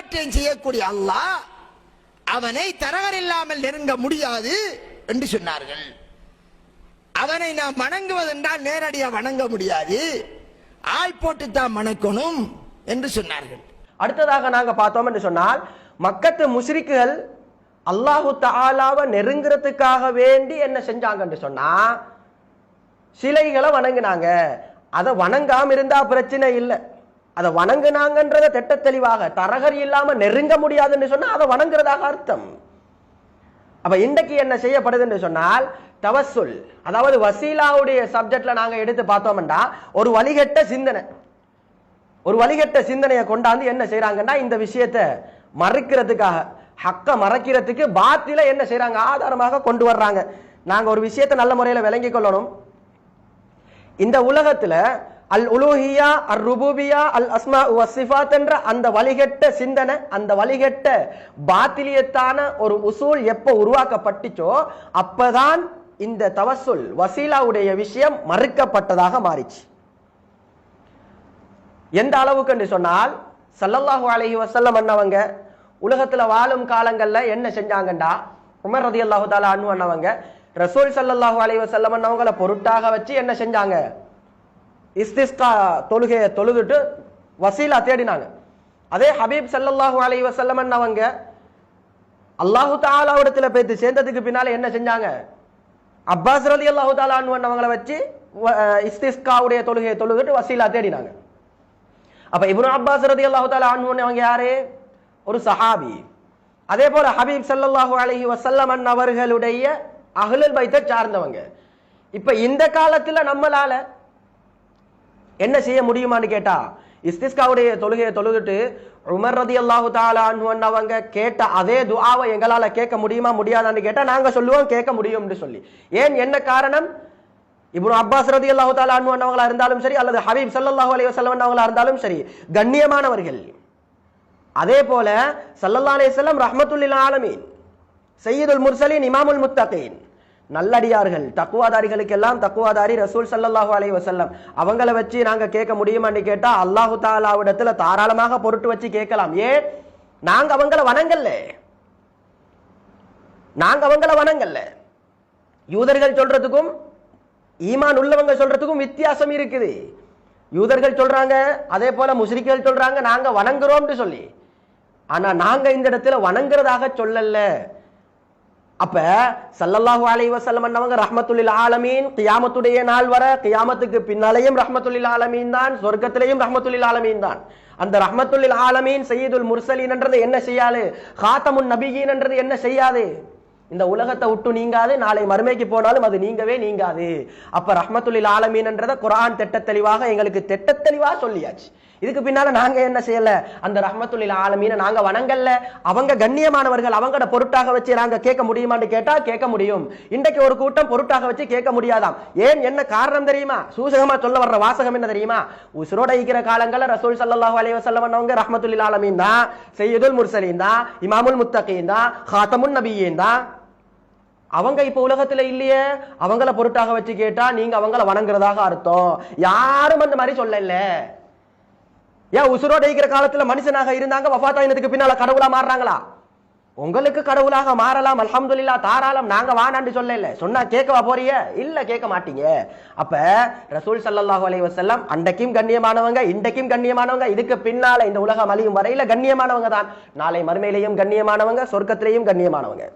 எல்லாவற்றையும் செய்யக்கூடிய அல்லாஹ் அவனை தரகர் இல்லாமல் நெருங்க முடியாது என்று சொன்னார்கள். அவனை நாம் வணங்குவதென்றால் நேரடியா வணங்க முடியாது. ஆள் போட்டு தான் வணக்கணும் என்று சொன்னார்கள். அடுத்ததாக நாங்க பார்த்தோம் என்று சொன்னால் மக்கத்து முஸ்ரிக்குகள் அல்லாஹு தாலாவை நெருங்குறதுக்காக வேண்டி என்ன செஞ்சாங்கன்னு சொன்னா சிலைகளை வணங்கினாங்க. அதை வணங்காம இருந்தா பிரச்சனை இல்லை. அதை வணங்குனாங்கன்றத திட்ட தெளிவாக தரகர் இல்லாம நெருங்க முடியாதுன்னு சொன்னா அதை வணங்குறதாக அர்த்தம். அப்ப இன்றைக்கு என்ன செய்யப்படுதுன்னு சொன்னால் தவசுல் அதாவது வசீலாவுடைய சப்ஜெக்ட்ல நாங்க எடுத்து பார்த்தோம்டா ஒரு வழிகட்ட சிந்தனை. ஒரு வழிகட்ட சிந்தனையை கொண்டாந்து என்ன செய்யறாங்கன்னா இந்த விஷயத்தை மறுக்கிறதுக்காக ஹக்க மறைக்கிறதுக்கு பாத்தில என்ன செய்யறாங்க ஆதாரமாக கொண்டு வர்றாங்க. நாங்க ஒரு விஷயத்தை நல்ல முறையில் விளங்கி கொள்ளணும். இந்த உலகத்துல அல் உலூஹியா அர் ருபூபியா அல் அஸ்மா சிஃபாத் என்ற அந்த வழிகட்ட சிந்தனை அந்த வழிகட்ட பாத்திலியத்தான ஒரு உசூல் எப்போ உருவாக்கப்பட்டுச்சோ அப்பதான் இந்த தவசுல் வசீலாவுடைய விஷயம் மறுக்கப்பட்டதாக மாறிச்சு. எந்த அளவுக்கு என்று சொன்னால் சல்லல்லாஹு அலஹி வசல்லம் அண்ணவங்க உலகத்துல வாழும் காலங்கள்ல என்ன செஞ்சாங்கண்டா உமர் ரதியல்லாஹு தாலா அண்ணு அண்ணவங்க ரசூல் சல்லல்லாஹு அலைஹி வஸல்லம் அண்ணவங்கள பொருட்டாக வச்சு என்ன செஞ்சாங்க? இஸ்திஸ்கா தொழுகையை தொழுதுட்டு வசீலா தேடினாங்க. அதே ஹபீப் சல்லல்லாஹு அலைஹி வசல்லமன் அவங்க அல்லாஹு தாலாவிடத்துல போய்த்து சேர்ந்ததுக்கு பின்னால என்ன செஞ்சாங்க? அப்பாஸ் ரதி அல்லாஹு தாலா அண்ணவங்களை வச்சு வ- இஸ்திஸ்காவுடைய தொழுகையை தொழுதுட்டு வசீலா தேடினாங்க. அப்ப இவரும் அப்பாஸ் ரதி அல்லாஹு தாலா அன்ஹு அவங்க யாரு? ஒரு சஹாபி. அதே போல ஹபீப் ஸல்லல்லாஹு அலைஹி வசல்லமன் அவர்களுடைய அஹ்லுல் பைத்தை சார்ந்தவங்க. இப்ப இந்த காலத்துல நம்மளால என்ன செய்ய முடியுமான்னு கேட்டா இஸ்திஸ்காவுடைய தொழுகையை தொழுதுட்டு உமர் ரதி அல்லாஹு தாலா அவங்க கேட்ட அதே துஆவை எங்களால் கேட்க முடியுமா முடியாதான்னு கேட்டா நாங்க சொல்லுவோம் கேட்க முடியும்னு சொல்லி. ஏன் என்ன காரணம்? இப்போ அப்பாஸ் ரதி அல்லாஹு தாலா அவங்களா இருந்தாலும் சரி அல்லது ஹபீப் சல்லாஹூ அலி வசல்லம் அவங்களா இருந்தாலும் சரி கண்ணியமானவர்கள். அதே போல சல்லல்லா அலைஹி வஸல்லம் ஆலமீன் சையீதுல் முர்சலின் இமாமுல் முத்தகீன் நல்லடியார்கள் தக்குவாதாரிகளுக்கெல்லாம் தக்குவாதாரி ரசூல் சல்லாஹூ அலைஹி வசல்லம் அவங்கள வச்சு நாங்க கேட்க முடியுமான்னு கேட்டா அல்லாஹு தாலாவிடத்தில் தாராளமாக பொருட்டு வச்சு கேட்கலாம். ஏன் நாங்க அவங்கள வணங்கல்ல. நாங்க அவங்கள வணங்கல்ல. யூதர்கள் சொல்றதுக்கும் ஈமான் உள்ளவங்க சொல்றதுக்கும் வித்தியாசம் இருக்குது. யூதர்கள் சொல்றாங்க அதே போல முஸ்லிம்கள் சொல்றாங்க நாங்க வணங்குறோம்னு சொல்லி. ஆனா நாங்க இந்த இடத்துல வணங்குறதாக சொல்லல்ல. அப்ப சல்லல்லாஹு அலைவ வஸல்லம் அன்னவங்க ரஹ்மத்துல்லில் ஆலமீன் கியாமத்துடைய நாள் வர கியாமத்துக்கு பின்னாலேயும் ரஹமத்துல்லில் ஆலமீன் தான் சொர்க்கத்திலேயும் ரஹமத்துல்லில் ஆலமீன் தான். அந்த ரஹமத்துல்லில் ஆலமீன் சையீதுல் முர்சலீன்ன்றது என்ன செய்யாது? காத்தமுன் நபிகீன்ன்றது என்ன செய்யாது? இந்த உலகத்தை விட்டு நீங்காது நாளை மறுமைக்கு போனாலும் அது நீங்கவே நீங்காது. அப்ப ரஹமத்துல்லில் ஆலமீன் குரான் குர்ஆன் திட்ட தெளிவாக எங்களுக்கு திட்ட தெளிவாக சொல்லியாச்சு. இதுக்கு பின்னால நாங்க என்ன செய்யல? அந்த ரஹ்மத்துல்லில் ஆலமீன நாங்க வணங்கல்ல அவங்க கண்ணியமானவர்கள் அவங்களோட பொருட்டாக வச்சு நாங்க கேட்க முடியுமான்னு கேட்டா கேட்க முடியும். இன்றைக்கு ஒரு கூட்டம் பொருட்டாக வச்சு கேட்க முடியாதாம். ஏன் என்ன காரணம் தெரியுமா? சூசகமா சொல்ல வர்ற வாசகம் என்ன தெரியுமா? உசுரோட இருக்கிற காலங்கள்ல ரசூல் சல்லாஹ் அலைஹி வஸல்லம் அவங்க ரஹ்மத்துல்லில் ஆலமீன் தான் சையதுல் முர்சலீன் தான் இமாமுல் முத்தகீன் தான் ஹாத்தமுன் நபியின் தான். அவங்க இப்ப உலகத்துல இல்லையே. அவங்கள பொருட்டாக வச்சு கேட்டா நீங்க அவங்கள வணங்குறதாக அர்த்தம். யாரும் அந்த மாதிரி சொல்லல. ஏன் உசுரோட இருக்கிற காலத்துல மனுஷனாக இருந்தாங்க வஃபாத்தாயினத்துக்கு பின்னால கடவுளா மாறுறாங்களா? உங்களுக்கு கடவுளாக மாறலாம் அல்ஹம்துலில்லா தாராளம். நாங்க வானான்னு இல்லை சொன்னா கேட்கவா போறிய இல்ல கேட்க மாட்டீங்க. அப்ப ரசூல் சல்லாஹூ அலைஹி வசல்லாம் அன்றைக்கும் கண்ணியமானவங்க இன்றைக்கும் கண்ணியமானவங்க இதுக்கு பின்னால இந்த உலகம் அழியும் வரையில கண்ணியமானவங்க தான். நாளை மறுமையிலையும் கண்ணியமானவங்க சொர்க்கத்திலையும் கண்ணியமானவங்க.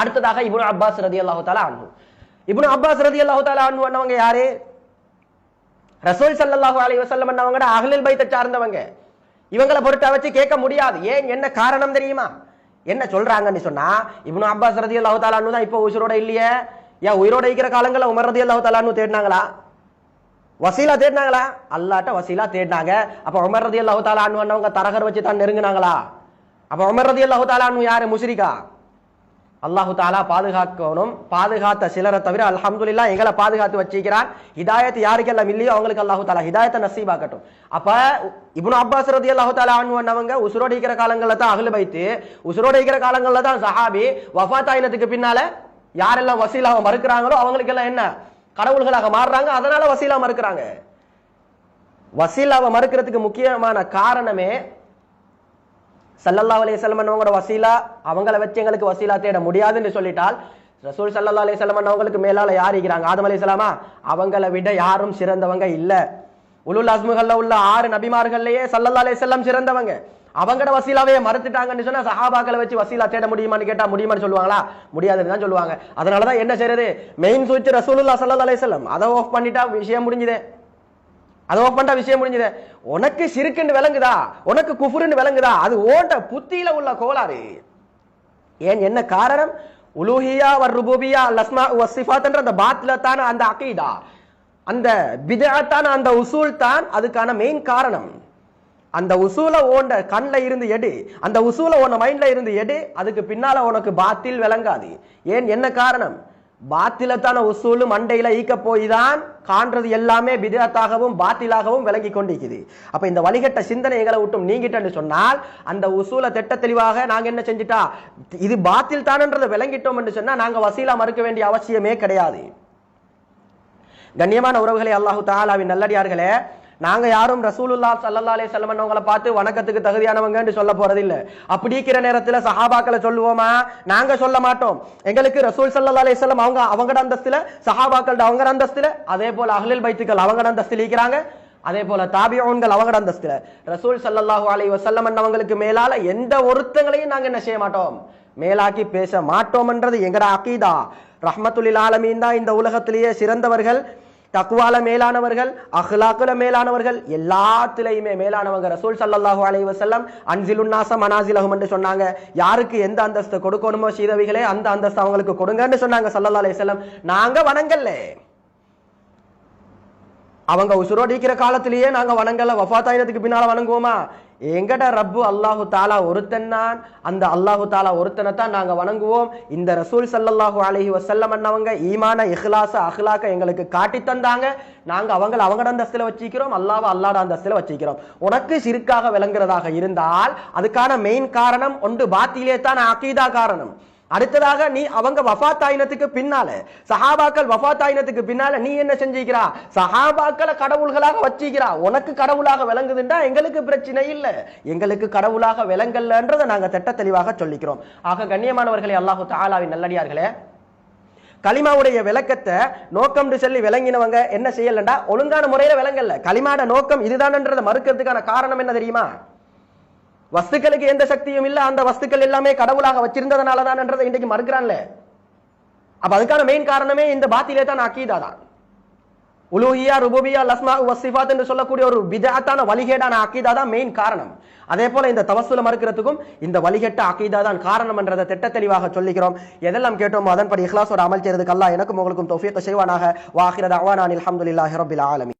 அடுத்ததாக இபுன் அப்பாஸ் ரதியல்லாஹு தாலா அன்பு இபுன் அப்பாஸ் ரதியல்லாஹு தாலா அன்பு அண்ணவங்க யாரு? ரசூல் ஸல்லல்லாஹு அலி வசல்லம் அகலில் அஹ்லுல் பைத்தை சார்ந்தவங்க. இவங்களை பொறுத்த வச்சு கேட்க முடியாது. ஏன்? என்ன காரணம் தெரியுமா? என்ன சொல்றாங்கன்னு சொன்னா இவனு அப்பாஸ் ரதி அல்லாஹு தான் இப்போ உசுரோட இல்லையே. ஏன் உயிரோட இருக்கிற காலங்களில் உமர் ரதி அல்லாஹு அன்ஹு தேடினாங்களா? வசீலா தேடினாங்களா? அல்லாட்ட வசீலா தேடினாங்க. அப்ப உமர் ரதி அல்லாஹு அன்ஹு அண்ணவங்க தரகர் வச்சு தான் நெருங்குனாங்களா? அப்ப உமர் ரதி அல்லாஹு அன்ஹு யாரு? முஸ்ரிகா அல்லாஹு தாலா பாதுகாக்கணும். பாதுகாத்த சிலரை தவிர அல்ஹம்துலில்லா எங்களை பாதுகாத்து வச்சிருக்கிறார். ஹிதாயத் யாருக்கெல்லாம் இல்லையோ அவங்களுக்கு அல்லாஹு தாலா ஹிதாயத்தை நசீபாக்கட்டும். அப்ப இப்னு அப்பாஸ் ரதி அல்லாஹு தாலா அன்வங்க உசுரோட இருக்கிற காலங்களில் தான் அகலு வைத்து உசுரோட இருக்கிற காலங்களில் தான் சஹாபி வஃபாத் ஆயினத்துக்கு பின்னால யாரெல்லாம் வசீலாக மறுக்கிறாங்களோ அவங்களுக்கு எல்லாம் என்ன? கடவுள்களாக மாறுறாங்க. அதனால வசீலா மறுக்கிறாங்க. வசீலாவை மறுக்கிறதுக்கு முக்கியமான காரணமே சல்லல்லா அலைஹி வசீலா அவங்கள வச்சு எங்களுக்கு வசீலா தேட முடியாதுன்னு சொல்லிட்டால் ரசூல் சல்லல்லாஹு அலைஹி அவங்களுக்கு மேலால யார் இருக்கிறாங்க? ஆதம் அலைஹிஸ்ஸலாமா அவங்கள விட யாரும் சிறந்தவங்க இல்லை. உலுல் அஸ்முகல்ல உள்ள ஆறு நபிமார்கள்லயே சல்லல்லா அலையம் சிறந்தவங்க. அவங்களோட வசீலாவே மறுத்துட்டாங்கன்னு சொன்னா சஹாபாக்களை வச்சு வசீலா தேட முடியுமான்னு கேட்டா முடியுமான்னு சொல்லுவாங்களா? முடியாதுன்னு தான் சொல்லுவாங்க. அதனாலதான் என்ன செய்யறது மெயின் சுவிட்ச் ரசூல் ஸல்லல்லாஹு அலைஹி வஸல்லம். அதை ஆஃப் பண்ணிட்டா விஷயம் முடிஞ்சுதே. அதை ஓப் பண்ணா விஷயம் முடிஞ்சது உனக்கு சிறுக்குன்னு விளங்குதா? உனக்கு குஃபுருன்னு விளங்குதா? அது ஓட்ட புத்தியில உள்ள கோளாறு. ஏன் என்ன காரணம்? உலூஹியா வர் ருபூபியா லஸ்மா வசிஃபாத்ன்ற அந்த பாத்ல தான் அந்த அகீதா. அந்த பிதாத்தான அந்த உசூல் தான் அதுக்கான மெயின் காரணம். அந்த உசூலை ஓண்ட கண்ணில் இருந்து எடு. அந்த உசூலை உன மைண்டில் இருந்து எடு. அதுக்கு பின்னால் உனக்கு பாத்தில் விளங்காது. ஏன் என்ன காரணம்? பாத்திலத்தான உசூலு மண்டையில் ஈக்க போய் தான் காண்றது எல்லாமே பிதாத்தாகவும் பாத்திலாகவும் விளங்கி கொண்டிருக்குது. அப்ப இந்த வழிகட்ட சிந்தனை எங்களை விட்டும் நீங்கிட்டேன்னு சொன்னால் அந்த உசூல திட்ட தெளிவாக நாங்க என்ன செஞ்சிட்டா இது பாத்தில் தானன்றதை விளங்கிட்டோம் என்று சொன்னா நாங்க வசீலா மறுக்க வேண்டிய அவசியமே கிடையாது. கண்ணியமான உறவுகளை அல்லாஹு தாலாவின் நல்லடியார்களே நாங்க யாரும் ரசூலுல்லா சல்லா அலைஹி வஸல்லம் அவங்கள பார்த்து வணக்கத்துக்கு தகுதியானவங்கன்னு சொல்ல போறது இல்ல அப்படி இருக்கிற நேரத்துல சஹாபாக்களை சொல்லுவோமா? நாங்க சொல்ல மாட்டோம். எங்களுக்கு ரசூல் சல்லா அலைஹி செல்லம் அவங்க அவங்க அந்தஸ்துல சஹாபாக்கள் அவங்க அந்தஸ்துல அதே போல அகலில் பைத்துக்கள் அவங்க அந்தஸ்தில் இருக்கிறாங்க. அதே போல தாபியோன்கள் அவங்க அந்தஸ்துல. ரசூல் சல்லல்லாஹு அலைஹி வசல்லம் அவங்களுக்கு மேலால எந்த ஒருத்தங்களையும் நாங்க என்ன செய்ய மாட்டோம். மேலாக்கி பேச மாட்டோம்ன்றது எங்கட அகீதா. ரஹ்மத்துலில் ஆலமீன் தான் இந்த உலகத்திலேயே சிறந்தவர்கள். தக்குவால மேலானவர்கள் அஹ்லாக்குல மேலானவர்கள் எல்லாத்திலையுமே மேலானவங்க. ரசூல் சல்லல்லாஹு அலைஹி வஸல்லம் அன்சிலுன் நாச என்று சொன்னாங்க. யாருக்கு எந்த அந்தஸ்து கொடுக்கணுமோ சீதவிகளே அந்த அந்தஸ்து அவங்களுக்கு கொடுங்கன்னு சொன்னாங்க சல்லல்லாஹு அலைஹி நாங்க வணங்கல்ல. அவங்க உசுரோடு இருக்கிற காலத்திலேயே நாங்கள் வணங்கல வஃபாத்தாயினத்துக்கு பின்னால் வணங்குவோமா? எங்கட ரப்பு அல்லாஹு தாலா ஒருத்தன் தான். அந்த அல்லாஹு தாலா ஒருத்தனை தான் நாங்கள் வணங்குவோம். இந்த ரசூல் சல்லல்லாஹு அலஹி வசல்லம் அண்ணவங்க ஈமான இஹ்லாச அஹ்லாக்க எங்களுக்கு காட்டி தந்தாங்க. நாங்க அவங்கள அவங்களோட அந்தஸ்துல வச்சிக்கிறோம் அல்லாஹ் அல்லாட அந்தஸ்துல வச்சிக்கிறோம். உனக்கு சிறுக்காக விளங்குறதாக இருந்தால் அதுக்கான மெயின் காரணம் ஒன்று பாத்தியிலே தான் அகீதா காரணம். அடுத்ததாக நீ அவங்க வஃபாத் பின்னால சஹாபாக்கள் வஃபாத் பின்னால நீ என்ன செஞ்சிக்கிறா? சஹாபாக்களை கடவுள்களாக வச்சிக்கிறா. உனக்கு கடவுளாக விளங்குதுண்டா? எங்களுக்கு பிரச்சனை இல்லை. எங்களுக்கு கடவுளாக விளங்கல்லன்றதை நாங்கள் திட்ட தெளிவாக சொல்லிக்கிறோம். ஆக கண்ணியமானவர்களே அல்லாஹு தாலாவின் நல்லடியார்களே களிமாவுடைய விளக்கத்தை நோக்கம்னு சொல்லி விளங்கினவங்க என்ன செய்யலண்டா? ஒழுங்கான முறையில விளங்கல. களிமாட நோக்கம் இதுதானன்றதை மறுக்கிறதுக்கான காரணம் என்ன தெரியுமா? வஸ்துக்களுக்கு எந்த சக்தியும் இல்ல அந்த வஸ்துக்கள் எல்லாமே கடவுளாக வச்சிருந்ததுனால தான் இன்றைக்கு மறுக்கிறான்ல. அப்ப அதுக்கான மெயின் காரணமே இந்த பாத்திலே தான் அக்கீதா தான் உலூஹியா ருபூபியா லஸ்மா வசிஃபாத் என்று சொல்லக்கூடிய ஒரு விதத்தான வழிகேடான அக்கீதா தான் மெயின் காரணம். அதே போல இந்த தவசுல மறுக்கிறதுக்கும் இந்த வழிகட்ட அக்கீதா தான் காரணம் என்றதை திட்ட தெளிவாக சொல்லிக்கிறோம் எதெல்லாம் கேட்டோமோ அதன்படி இஹ்லாஸோட அமல் செய்யறதுக்கு அல்லாஹ் எனக்கும் உங்களுக்கும் தொஃபியத்தை செய்வானாக. வாஹிரத் அவானான் அல்ஹம்துலில்லாஹி ரப்பில் ஆலமி